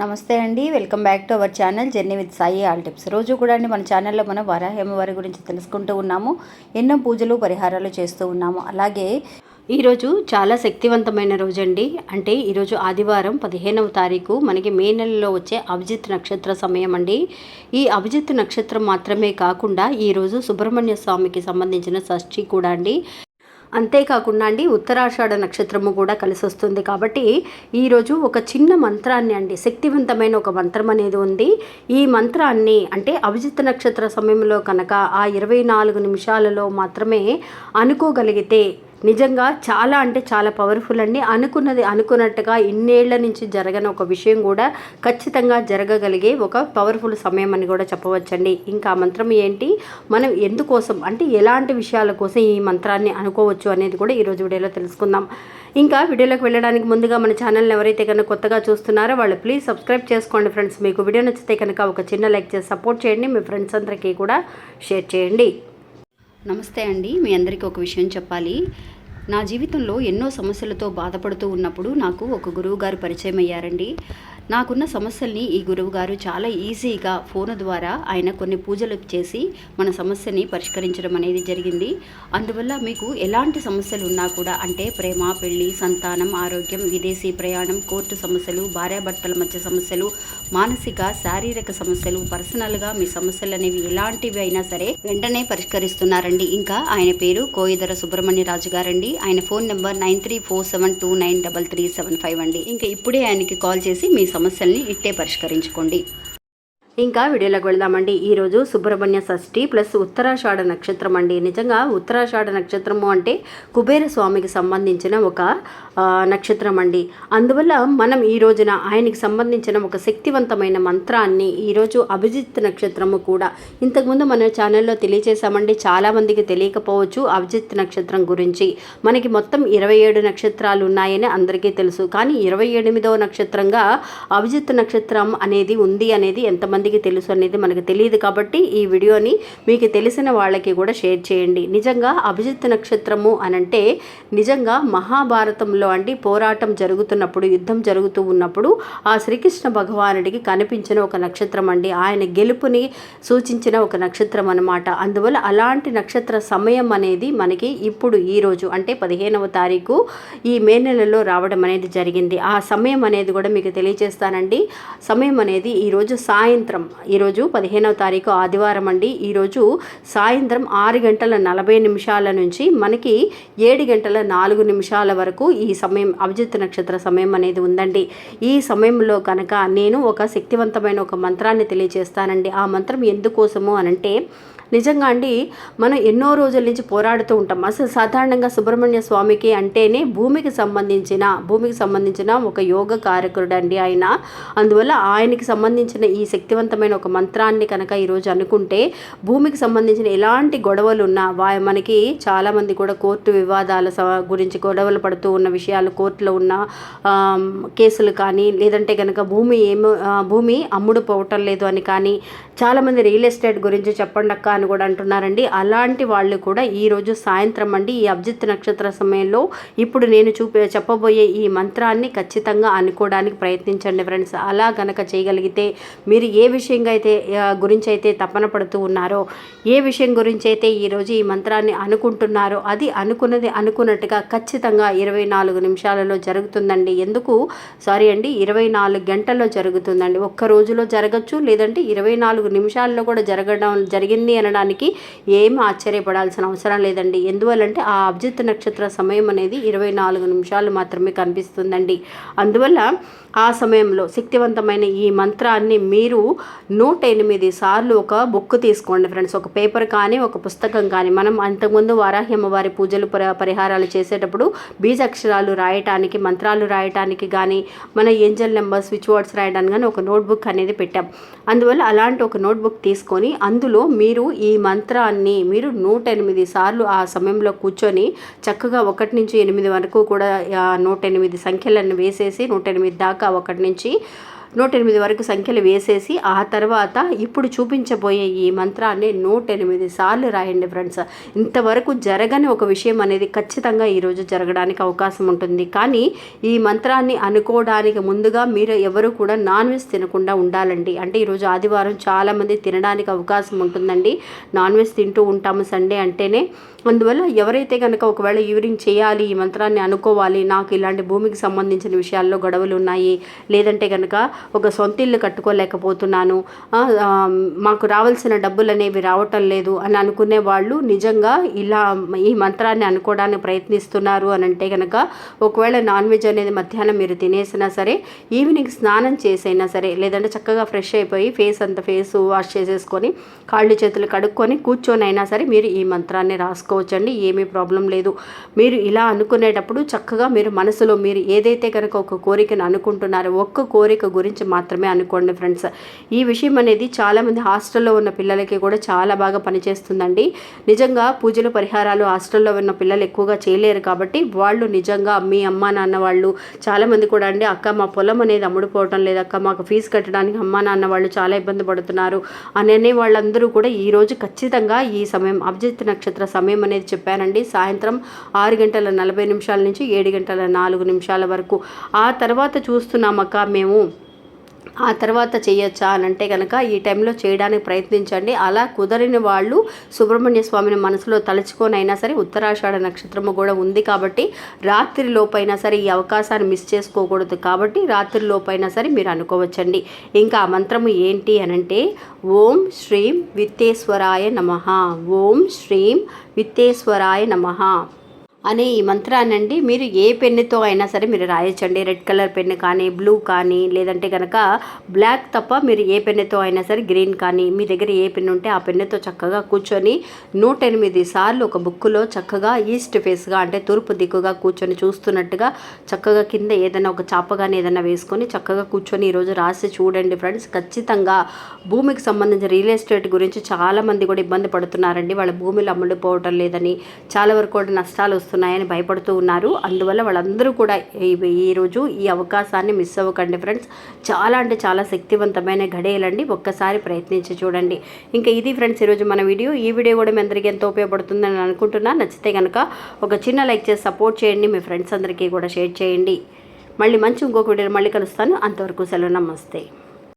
నమస్తే అండి welcome back to our channel journey with Sai all tips. రోజు కూడా అండి మన ఛానల్లో మనం వరాహేమవారి గురించి తెలుసుకుంటూ ఉన్నాము ఎన్నో పూజలు పరిహారాలు చేస్తూ ఉన్నాము. అలాగే ఈరోజు చాలా శక్తివంతమైన రోజు అండి. అంటే ఈరోజు ఆదివారం పదిహేనవ తారీఖు మనకి మే నెలలో వచ్చే అభిజిత్ నక్షత్ర సమయం అండి. ఈ అభిజిత్ నక్షత్రం మాత్రమే కాకుండా ఈరోజు సుబ్రహ్మణ్య స్వామికి సంబంధించిన షష్ఠి కూడా అండి. అంతేకాకుండా అండి ఉత్తరాషాఢ నక్షత్రము కూడా కలిసి వస్తుంది కాబట్టి ఈరోజు ఒక చిన్న మంత్రాన్ని అండి శక్తివంతమైన ఒక మంత్రం అనేది ఉంది. ఈ మంత్రాన్ని అంటే అభిజిత్ నక్షత్ర సమయంలో కనుక ఆ ఇరవై నాలుగు నిమిషాలలో మాత్రమే అనుకోగలిగితే నిజంగా చాలా అంటే చాలా పవర్ఫుల్ అండి. అనుకున్నది అనుకున్నట్టుగా ఇన్నేళ్ళ నుంచి జరగని ఒక విషయం కూడా ఖచ్చితంగా జరగగలిగే ఒక పవర్ఫుల్ సమయం అని కూడా చెప్పవచ్చండి. ఇంకా మంత్రం ఏంటి? మనం ఎందుకోసం అంటే ఎలాంటి విషయాల కోసం ఈ మంత్రాన్ని అనుకోవచ్చు అనేది కూడా ఈరోజు వీడియోలో తెలుసుకుందాం. ఇంకా వీడియోలోకి వెళ్ళడానికి ముందుగా మన ఛానల్ని ఎవరైతే కనుక కొత్తగా చూస్తున్నారో వాళ్ళు ప్లీజ్ సబ్స్క్రైబ్ చేసుకోండి ఫ్రెండ్స్. మీకు వీడియో నచ్చితే కనుక ఒక చిన్న లైక్ చేసి సపోర్ట్ చేయండి. మీ ఫ్రెండ్స్ అందరికీ కూడా షేర్ చేయండి. నమస్తే అండి. మీ అందరికీ ఒక విషయం చెప్పాలి. నా జీవితంలో ఎన్నో సమస్యలతో బాధపడుతూ ఉన్నప్పుడు నాకు ఒక గురువు గారు పరిచయం అయ్యారండి నాకున్న సమస్యల్ని ఈ గురువు గారు చాలా ఈజీగా ఫోన్ ద్వారా ఆయన కొన్ని పూజలు చేసి మన సమస్యని పరిష్కరించడం అనేది జరిగింది. అందువల్ల మీకు ఎలాంటి సమస్యలు ఉన్నా కూడా అంటే ప్రేమ పెళ్ళి సంతానం ఆరోగ్యం విదేశీ ప్రయాణం కోర్టు సమస్యలు భార్యాభర్తల మధ్య సమస్యలు మానసిక శారీరక సమస్యలు పర్సనల్గా మీ సమస్యలు అనేవి ఎలాంటివి అయినా సరే వెంటనే పరిష్కరిస్తున్నారండి. ఇంకా ఆయన పేరు కోయిదర సుబ్రహ్మణ్య రాజు గారండి ఆయన phone number nine three four seven two nine double three seven five అండి. ఇంకా ఇప్పుడే ఆయనకి కాల్ చేసి మీ సమస్యల్ని ఇట్టే పరిష్కరించుకోండి. ఇంకా వీడియోలోకి వెళ్దామండి. ఈరోజు సుబ్రహ్మణ్య షష్ఠి ప్లస్ ఉత్తరాషాఢ నక్షత్రం అండి. నిజంగా ఉత్తరాషాఢ నక్షత్రము అంటే కుబేర స్వామికి సంబంధించిన ఒక నక్షత్రం అండి. అందువల్ల మనం ఈ రోజున ఆయనకి సంబంధించిన ఒక శక్తివంతమైన మంత్రాన్ని ఈరోజు అభిజిత్ నక్షత్రము కూడా ఇంతకుముందు మన ఛానల్లో తెలియజేశామండి చాలామందికి తెలియకపోవచ్చు అభిజిత్ నక్షత్రం గురించి. మనకి మొత్తం ఇరవై ఏడు నక్షత్రాలు ఉన్నాయని అందరికీ తెలుసు. కానీ ఇరవై ఎనిమిదవ నక్షత్రంగా అభిజిత్ నక్షత్రం అనేది ఉంది అనేది ఎంతమంది ఎంతమందికి తెలుసు అనేది మనకు తెలియదు కాబట్టి ఈ వీడియోని మీకు తెలిసిన వాళ్ళకి కూడా షేర్ చేయండి. నిజంగా అభిజిత్ నక్షత్రము అనంటే నిజంగా మహాభారతంలో అండి పోరాటం జరుగుతున్నప్పుడు యుద్ధం జరుగుతూ ఉన్నప్పుడు ఆ శ్రీకృష్ణ భగవానుడికి కనిపించిన ఒక నక్షత్రం అండి. ఆయన గెలుపుని సూచించిన ఒక నక్షత్రం అనమాట అందువల్ల అలాంటి నక్షత్ర సమయం అనేది మనకి ఇప్పుడు ఈ రోజు అంటే పదిహేనవ తారీఖు ఈ మే నెలలో రావడం అనేది జరిగింది. ఆ సమయం అనేది కూడా మీకు తెలియజేస్తానండి. సమయం అనేది ఈరోజు సాయంత్రం. ఈరోజు పదిహేనవ తారీఖు ఆదివారం అండి. ఈరోజు సాయంత్రం ఆరు గంటల నలభై నిమిషాల నుంచి మనకి ఏడు గంటల నాలుగు నిమిషాల వరకు ఈ సమయం అభిజిత్ నక్షత్ర సమయం అనేది ఉందండి. ఈ సమయంలో కనుక నేను ఒక శక్తివంతమైన ఒక మంత్రాన్ని తెలియజేస్తానండి. ఆ మంత్రం ఎందుకోసము అనంటే నిజంగా అండి మనం ఎన్నో రోజుల నుంచి పోరాడుతూ ఉంటాం. అసలు సాధారణంగా సుబ్రహ్మణ్య స్వామికి అంటేనే భూమికి సంబంధించిన భూమికి సంబంధించిన ఒక యోగ కారకుడు అండి ఆయన. అందువల్ల ఆయనకి సంబంధించిన ఈ శక్తివంతమైన ఒక మంత్రాన్ని కనుక ఈరోజు అనుకుంటే భూమికి సంబంధించిన ఎలాంటి గొడవలు ఉన్నా వా మనకి చాలామంది కూడా కోర్టు వివాదాల స- గురించి గొడవలు పడుతూ ఉన్న విషయాలు కోర్టులో ఉన్న కేసులు కానీ లేదంటే కనుక భూమి ఏమో భూమి అమ్ముడు పోవటం లేదు అని కానీ చాలామంది రియల్ ఎస్టేట్ గురించి చెప్పండి అక్క అని కూడా అంటున్నారండి. అలాంటి వాళ్ళు కూడా ఈరోజు సాయంత్రం అండి ఈ అభిజిత్ నక్షత్ర సమయంలో ఇప్పుడు నేను చూపే చెప్పబోయే ఈ మంత్రాన్ని ఖచ్చితంగా అనుకోవడానికి ప్రయత్నించండి ఫ్రెండ్స్. అలా గనక చేయగలిగితే మీరు ఏ విషయంగా అయితే గురించి అయితే తపన పడుతూ ఉన్నారో ఏ విషయం గురించి అయితే ఈరోజు ఈ మంత్రాన్ని అనుకుంటున్నారో అది అనుకున్నది అనుకున్నట్టుగా ఖచ్చితంగా ఇరవై నాలుగు నిమిషాలలో జరుగుతుందండి. ఎందుకు? సారీ అండి ఇరవై నాలుగు గంటల్లో జరుగుతుందండి. ఒక్క రోజులో జరగచ్చు లేదంటే ఇరవై నాలుగు నిమిషాల్లో కూడా జరగడం జరిగింది అని అనడానికి ఏం ఆశ్చర్యపడాల్సిన అవసరం లేదండి. ఎందువల్లంటే ఆ అభిజిత్ నక్షత్ర సమయం అనేది ఇరవై నాలుగు నిమిషాలు మాత్రమే కనిపిస్తుందండి. అందువల్ల ఆ సమయంలో శక్తివంతమైన ఈ మంత్రాన్ని మీరు నూట ఎనిమిది సార్లు ఒక బుక్ తీసుకోండి ఫ్రెండ్స్. ఒక పేపర్ కానీ ఒక పుస్తకం కానీ మనం అంతకుముందు వారాహి అమ్మవారి పూజలు పరి పరిహారాలు చేసేటప్పుడు బీజాక్షరాలు రాయటానికి మంత్రాలు రాయటానికి కానీ మన ఏంజల్ నెంబర్ స్విచ్ వర్డ్స్ రాయడానికి కానీ ఒక నోట్బుక్ అనేది పెట్టాం. అందువల్ల అలాంటి ఒక నోట్బుక్ తీసుకొని అందులో మీరు ఈ మంత్రాన్ని మీరు నూట ఎనిమిది సార్లు ఆ సమయంలో కూర్చొని చక్కగా ఒకటి నుంచి ఎనిమిది వరకు కూడా నూట ఎనిమిది సంఖ్యలను వేసేసి నూట ఎనిమిది దాకా ఒకటి నుంచి నూట ఎనిమిది వరకు సంఖ్యలు వేసేసి ఆ తర్వాత ఇప్పుడు చూపించబోయే ఈ మంత్రాన్ని నూట ఎనిమిది సార్లు రాయండి ఫ్రెండ్స్. ఇంతవరకు జరగని ఒక విషయం అనేది ఖచ్చితంగా ఈరోజు జరగడానికి అవకాశం ఉంటుంది. కానీ ఈ మంత్రాన్ని అనుకోవడానికి ముందుగా మీరు ఎవరు కూడా నాన్ వెజ్ తినకుండా ఉండాలండి. అంటే ఈరోజు ఆదివారం చాలామంది తినడానికి అవకాశం ఉంటుందండి. నాన్ వెజ్ తింటూ ఉంటాము సండే అంటేనే. అందువల్ల ఎవరైతే కనుక ఒకవేళ ఈవినింగ్ చేయాలి ఈ మంత్రాన్ని అనుకోవాలి నాకు ఇలాంటి భూమికి సంబంధించిన విషయాల్లో గొడవలు ఉన్నాయి లేదంటే కనుక ఒక సొంత ఇల్లు కట్టుకోలేకపోతున్నాను మాకు రావాల్సిన డబ్బులు అనేవి రావటం లేదు అని అనుకునే వాళ్ళు నిజంగా ఇలా ఈ మంత్రాన్ని అనుకోవడానికి ప్రయత్నిస్తున్నారు అని అంటే కనుక ఒకవేళ నాన్ వెజ్ అనేది మధ్యాహ్నం మీరు తినేసినా సరే ఈవినింగ్ స్నానం చేసైనా సరే లేదంటే చక్కగా ఫ్రెష్ అయిపోయి ఫేస్ అంత ఫేస్ వాష్ చేసేసుకొని కాళ్ళు చేతులు కడుక్కొని కూర్చొని అయినా సరే మీరు ఈ మంత్రాన్ని రాసుకో చేసుకోవచ్చండి ఏమీ ప్రాబ్లం లేదు. మీరు ఇలా అనుకునేటప్పుడు చక్కగా మీరు మనసులో మీరు ఏదైతే కనుక ఒక కోరికను అనుకుంటున్నారో ఒక్క కోరిక గురించి మాత్రమే అనుకోండి ఫ్రెండ్స్. ఈ విషయం అనేది చాలామంది హాస్టల్లో ఉన్న పిల్లలకి కూడా చాలా బాగా పనిచేస్తుందండి. నిజంగా పూజలు పరిహారాలు హాస్టల్లో ఉన్న పిల్లలు ఎక్కువగా చేయలేరు కాబట్టి వాళ్ళు నిజంగా మీ అమ్మ నాన్న వాళ్ళు చాలామంది కూడా అండి అక్క మా పొలం అనేది అమ్ముడుపోవటం లేదు అక్క మాకు ఫీజు కట్టడానికి అమ్మ నాన్న వాళ్ళు చాలా ఇబ్బంది పడుతున్నారు అని అనే వాళ్ళందరూ కూడా ఈరోజు ఖచ్చితంగా ఈ సమయం అభిజిత్ నక్షత్ర సమయం అనేది చెప్పానండి. సాయంత్రం ఆరు గంటల నలభై నిమిషాల నుంచి ఏడు గంటల నాలుగు నిమిషాల వరకు. ఆ తర్వాత చూస్తున్నామక్క మేము. ఆ తర్వాత చేయొచ్చా అని అంటే కనుక ఈ టైంలో చేయడానికి ప్రయత్నించండి. అలా కుదరని వాళ్ళు సుబ్రహ్మణ్య స్వామిని మనసులో తలుచుకొనైనా సరే ఉత్తరాషాఢ నక్షత్రము కూడా ఉంది కాబట్టి రాత్రి లోపైనా సరే ఈ అవకాశాన్ని మిస్ చేసుకోకూడదు కాబట్టి రాత్రి లోపైనా సరే మీరు అనుకోవచ్చండి. ఇంకా ఆ మంత్రము ఏంటి అనంటే ఓం శ్రీం విత్తేశ్వరాయ నమ. ఓం శ్రీం విత్తేశ్వరాయ నమ. అనే ఈ మంత్రానండి మీరు ఏ పెన్నుతో అయినా సరే మీరు రాయొచ్చండి. రెడ్ కలర్ పెన్ను కానీ బ్లూ కానీ లేదంటే కనుక బ్లాక్ తప్ప మీరు ఏ పెన్నుతో అయినా సరే గ్రీన్ కానీ మీ దగ్గర ఏ పెన్ను ఉంటే ఆ పెన్నుతో చక్కగా కూర్చొని నూట ఎనిమిది సార్లు ఒక బుక్కులో చక్కగా ఈస్ట్ ఫేస్గా అంటే తూర్పు దిక్కుగా కూర్చొని చూస్తున్నట్టుగా చక్కగా కింద ఏదైనా ఒక చాప కానీ ఏదైనా వేసుకొని చక్కగా కూర్చొని ఈరోజు రాసి చూడండి ఫ్రెండ్స్. ఖచ్చితంగా భూమికి సంబంధించిన రియల్ ఎస్టేట్ గురించి చాలామంది కూడా ఇబ్బంది పడుతున్నారండి. వాళ్ళ భూమిలో అమ్ముడుపోవటం లేదని చాలా వరకు కూడా నష్టాలు వస్తున్నాయని భయపడుతూ ఉన్నారు. అందువల్ల వాళ్ళందరూ కూడా ఈ- ఈరోజు ఈ అవకాశాన్ని మిస్ అవ్వకండి ఫ్రెండ్స్ చాలా అంటే చాలా శక్తివంతమైన ఘడియలండి ఒక్కసారి ప్రయత్నించి చూడండి. ఇంకా ఇది ఫ్రెండ్స్ ఈరోజు మన వీడియో. ఈ వీడియో కూడా మీ అందరికీ ఎంతో ఉపయోగపడుతుందని అనుకుంటున్నా. నచ్చితే కనుక ఒక చిన్న లైక్ చేసి సపోర్ట్ చేయండి. మీ ఫ్రెండ్స్ అందరికీ కూడా షేర్ చేయండి. మళ్ళీ మంచి ఇంకొక వీడియో మళ్ళీ కలుస్తాను. అంతవరకు సెలవు. నమస్తే.